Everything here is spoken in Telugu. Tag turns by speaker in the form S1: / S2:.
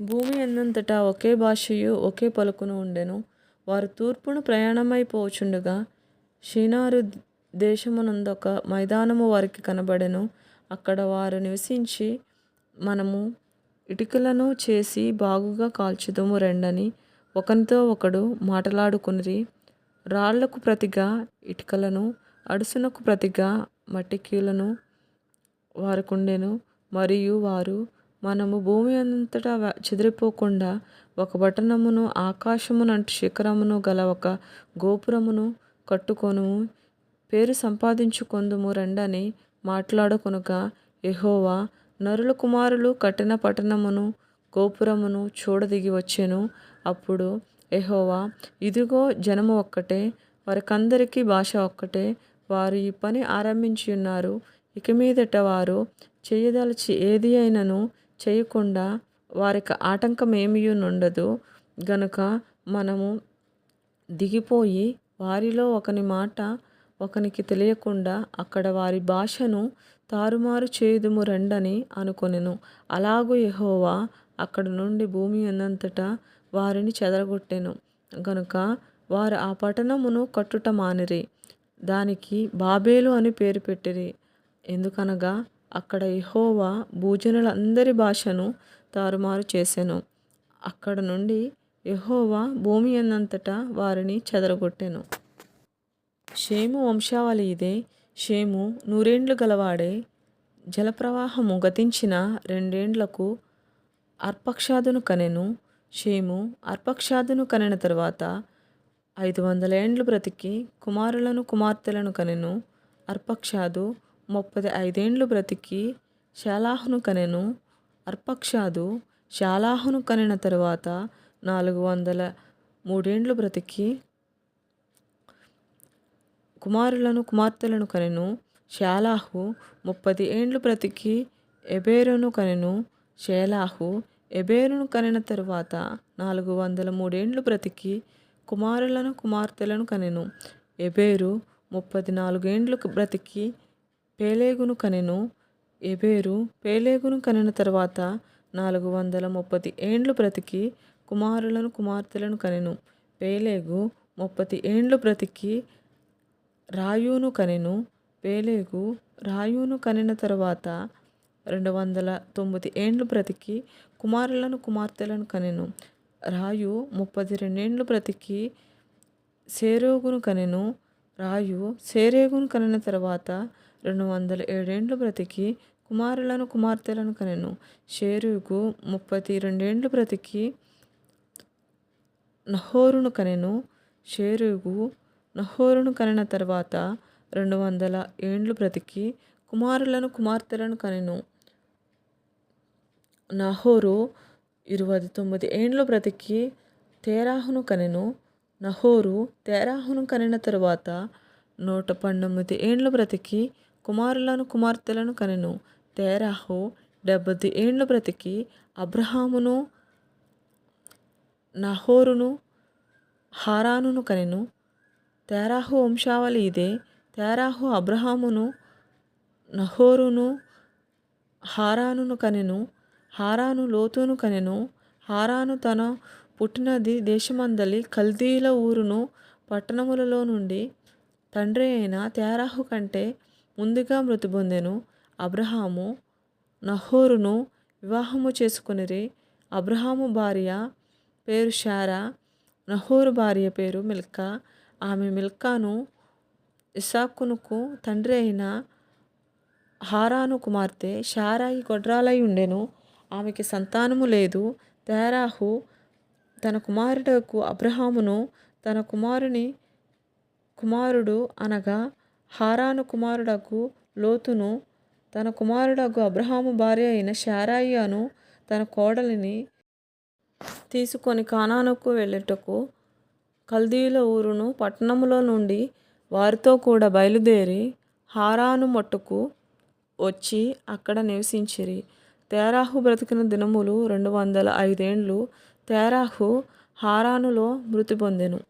S1: భూమి అన్నంతటా ఒకే భాషయు ఒకే పలుకును ఉండెను. వారు తూర్పును ప్రయాణమైపోచుండగా షీనారు దేశమునందొక మైదానము వారికి కనబడెను. అక్కడ వారు నివసించి మనము ఇటుకలను చేసి బాగుగా కాల్చుదము రెండని ఒకనితో ఒకడు మాట్లాడుకుని రాళ్ళకు ప్రతిగా ఇటుకలను అడుసునకు ప్రతిగా మట్టికీలను వారుకుండెను. మరియు వారు మనము భూమి అంతటా చెదిరిపోకుండా ఒక పట్టణమును ఆకాశమునంటి శిఖరమును గల ఒక గోపురమును కట్టుకొను పేరు సంపాదించుకొందుము రండని మాట్లాడుకొనగా ఎహోవా నరుల కుమారులు కట్టిన పట్టణమును గోపురమును చూడదిగి వచ్చెను. అప్పుడు ఎహోవా ఇదిగో జనము ఒక్కటే వారికందరికీ భాష ఒక్కటే వారు ఈ పని ఆరంభించి ఉన్నారు. ఇక మీదట వారు చేయదలచి ఏది అయినను చేయకుండా వారికి ఆటంకం ఏమీ గనుక మనము దిగిపోయి వారిలో ఒకని మాట ఒకనికి తెలియకుండా అక్కడ వారి భాషను తారుమారు చేయుదుము రండని అనుకొనెను. అలాగూ యహోవా అక్కడ నుండి భూమి అన్నంతటా వారిని చెదరగొట్టెను. గనుక వారు ఆ పట్టణమును కట్టుట మానిరి. దానికి బాబేలు అని పేరు పెట్టిరి. ఎందుకనగా అక్కడ యెహోవా భూజనులందరి భాషను తారుమారు చేసెను. అక్కడ నుండి యెహోవా భూమి అన్నంతటా వారిని చెదరగొట్టెను. షేము వంశావళి ఇదే. షేము నూరేండ్లు గలవాడే. జలప్రవాహము గతించిన రెండేండ్లకు అర్పక్షాదును కనెను. షేము అర్పక్షాదును కనిన తరువాత ఐదు వందల ఏండ్లు బ్రతికి కుమారులను కుమార్తెలను కనెను. అర్పక్షాదు ముప్పది ఐదేండ్లు బ్రతికి శాలాహును కనెను. అర్పక్షాదు శాలాహును కనిన తరువాత నాలుగు వందల మూడేండ్లు బ్రతికి కుమారులను కుమార్తెలను కనెను. శాలాహు ముప్పది ఏండ్లు బ్రతికి ఎబేరును కనెను. షేలాహు ఎబేరును కనిన తరువాత నాలుగు వందల మూడేండ్లు బ్రతికి కుమారులను కుమార్తెలను కనెను. ఎబేరు ముప్పది నాలుగేండ్లు బ్రతికి పేలేగును కనెను ఎబేరు పేలేగును కనిన తరువాత నాలుగు వందల ముప్పది ఏండ్లు బ్రతికి కుమారులను కుమార్తెలను కనెను. పేలేగు ముప్పది ఏండ్లు బ్రతికి రాయును కనెను. పేలేగు రాయును కనిన తరువాత రెండు వందల తొమ్మిది ఏండ్లు బ్రతికి కుమారులను కుమార్తెలను కనెను. రాయు ముప్పది రెండేండ్లు బ్రతికి సేరోగును కనెను. రాయు సేరేగును కనిన తరువాత రెండు వందల ఏడేండ్లు బ్రతికి కుమారులను కుమార్తెలను కనెను. షేరుకు ముప్పై రెండేండ్లు బ్రతికి నహోరును కనెను. షేరుకు నహోరును కనిన తరువాత రెండు వందల ఏండ్లు బ్రతికి కుమారులను కుమార్తెలను కనెను. నహోరు ఇరవై తొమ్మిది ఏండ్లు బ్రతికి తేరాహును కనెను. నహోరు తేరాహును కనిన తరువాత నూట పంతొమ్మిది ఏండ్లు బ్రతికి కుమారులను కుమార్తెలను కనెను. తేరాహు డెబ్బది ఏండ్లు బ్రతికి అబ్రహామును నహోరును హారానును కనెను. తేరాహు వంశావళి ఇదే. తేరాహు అబ్రహామును నహోరును హారానును కనెను. హారాను లోతును కనెను. హారాను తన పుట్టినది దేశమందలి కల్దీల ఊరును పట్టణములలో నుండి తండ్రి అయిన తేరాహు కంటే ముందుగా మృతి పొందెను. అబ్రహాము నహోరును వివాహము చేసుకునిరి. అబ్రహాము భార్య పేరు షారా నహోరు భార్య పేరు మిల్కా. ఆమె మిల్కాను ఇసాకునుకు తండ్రి అయిన హారాను కుమార్తె షారాయి గొడ్రాలై ఉండెను. ఆమెకి సంతానము లేదు. తేరాహు తన కుమారుడకు అబ్రహామును తన కుమారుని కుమారుడు అనగా హారాను కుమారుడకు లోతును తన కుమారుడకు అబ్రహాము భార్య అయిన శారాయ్యను తన కోడలిని తీసుకొని కానానుకు వెళ్ళుటకు కల్దీల ఊరును పట్టణములో నుండి వారితో కూడా బయలుదేరి హారాను మట్టుకు వచ్చి అక్కడ నివసించిరి. తేరాహు బ్రతికిన దినములు రెండు వందల ఐదేండ్లు. తేరాహు హారానులో మృతి పొందెను.